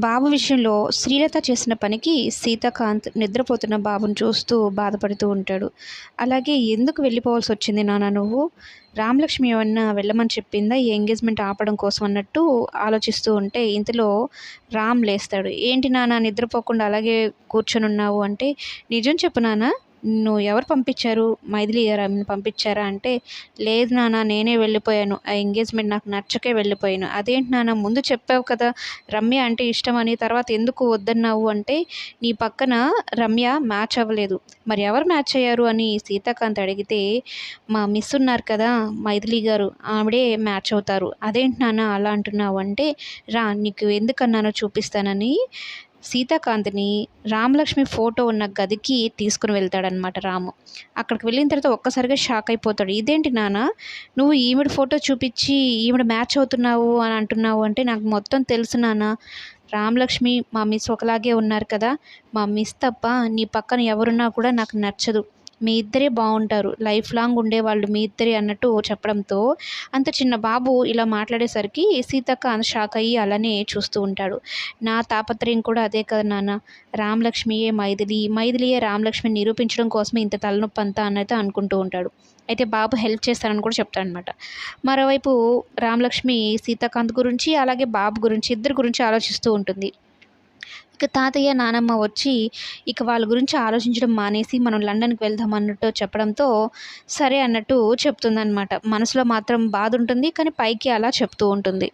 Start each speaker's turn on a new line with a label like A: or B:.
A: బాబు విషయంలో శ్రీలత చేసిన పనికి సీతాకాంత్ నిద్రపోతున్న బాబుని చూస్తూ బాధపడుతూ ఉంటాడు. అలాగే ఎందుకు వెళ్ళిపోవాల్సి వచ్చింది నాన్న నువ్వు? రామలక్ష్మి ఏమన్నా వెళ్ళమని చెప్పిందా? ఈ ఎంగేజ్మెంట్ ఆపడం కోసం అన్నట్టు ఆలోచిస్తూ ఉంటే ఇంతలో రామ్ లేస్తాడు. ఏంటి నాన్న నిద్రపోకుండా అలాగే కూర్చొని ఉన్నావు అంటే నిజం చెప్పు నాన్న నువ్వు ఎవరు పంపించారు? మైథిలి గారు ఆమెను పంపించారా? అంటే లేదు నాన్న నేనే వెళ్ళిపోయాను. ఆ ఎంగేజ్మెంట్ నాకు నచ్చకే వెళ్ళిపోయాను. అదేంటి నాన్న ముందు చెప్పావు కదా రమ్య అంటే ఇష్టమని తర్వాత ఎందుకు వద్దన్నావు అంటే నీ పక్కన రమ్య మ్యాచ్ అవ్వలేదు. మరి ఎవరు మ్యాచ్ అయ్యారు అని సీతాకాంత్ అడిగితే మా మిస్ ఉన్నారు కదా మైథిలి గారు ఆవిడే మ్యాచ్ అవుతారు. అదేంటి నాన్న అలా అంటున్నావు అంటే రా నీకు ఎందుకన్నానో చూపిస్తానని సీతాకాంత్ని రామలక్ష్మి ఫోటో ఉన్న గదికి తీసుకుని వెళ్తాడనమాట రాము. అక్కడికి వెళ్ళిన తర్వాత ఒక్కసారిగా షాక్ అయిపోతాడు. ఇదేంటి నాన్న? నువ్వు ఈవిడ ఫోటో చూపించి ఈవిడ మ్యాచ్ అవుతున్నావు అని అంటున్నావు అంటే నాకు మొత్తం తెలుసు నాన్న. రామలక్ష్మి మా మిస్ ఒకలాగే ఉన్నారు కదా. మా మిస్ తప్ప నీ పక్కన ఎవరున్నా కూడా నాకు నచ్చదు. మీ ఇద్దరే బాగుంటారు. లైఫ్ లాంగ్ ఉండేవాళ్ళు మీ ఇద్దరే అన్నట్టు చెప్పడంతో అంత చిన్న బాబు ఇలా మాట్లాడేసరికి సీతక్క అంత షాక్ అయ్యి అలానే చూస్తూ ఉంటాడు. నా తాపత్రయం కూడా అదే కదా నాన్న. రామలక్ష్మియే మైథిలి. మైథిలియే రామలక్ష్మిని నిరూపించడం కోసమే ఇంత తలనొప్పి అంతా అన్నైతే అనుకుంటూ ఉంటాడు. అయితే బాబు హెల్ప్ చేస్తానని కూడా చెప్తాడనమాట మరోవైపు రామలక్ష్మి సీతాకాంత్ గురించి అలాగే బాబు గురించి ఇద్దరు గురించి ఆలోచిస్తూ ఉంటుంది. ఇక తాతయ్య నానమ్మ వచ్చి ఇక వాళ్ళ గురించి ఆలోచించడం మానేసి మనం లండన్కి వెళ్దాం అన్నట్టు చెప్పడంతో సరే అన్నట్టు చెప్తుందనమాట మనసులో మాత్రం బాధ ఉంటుంది కానీ పైకి అలా చెప్తూ ఉంటుంది.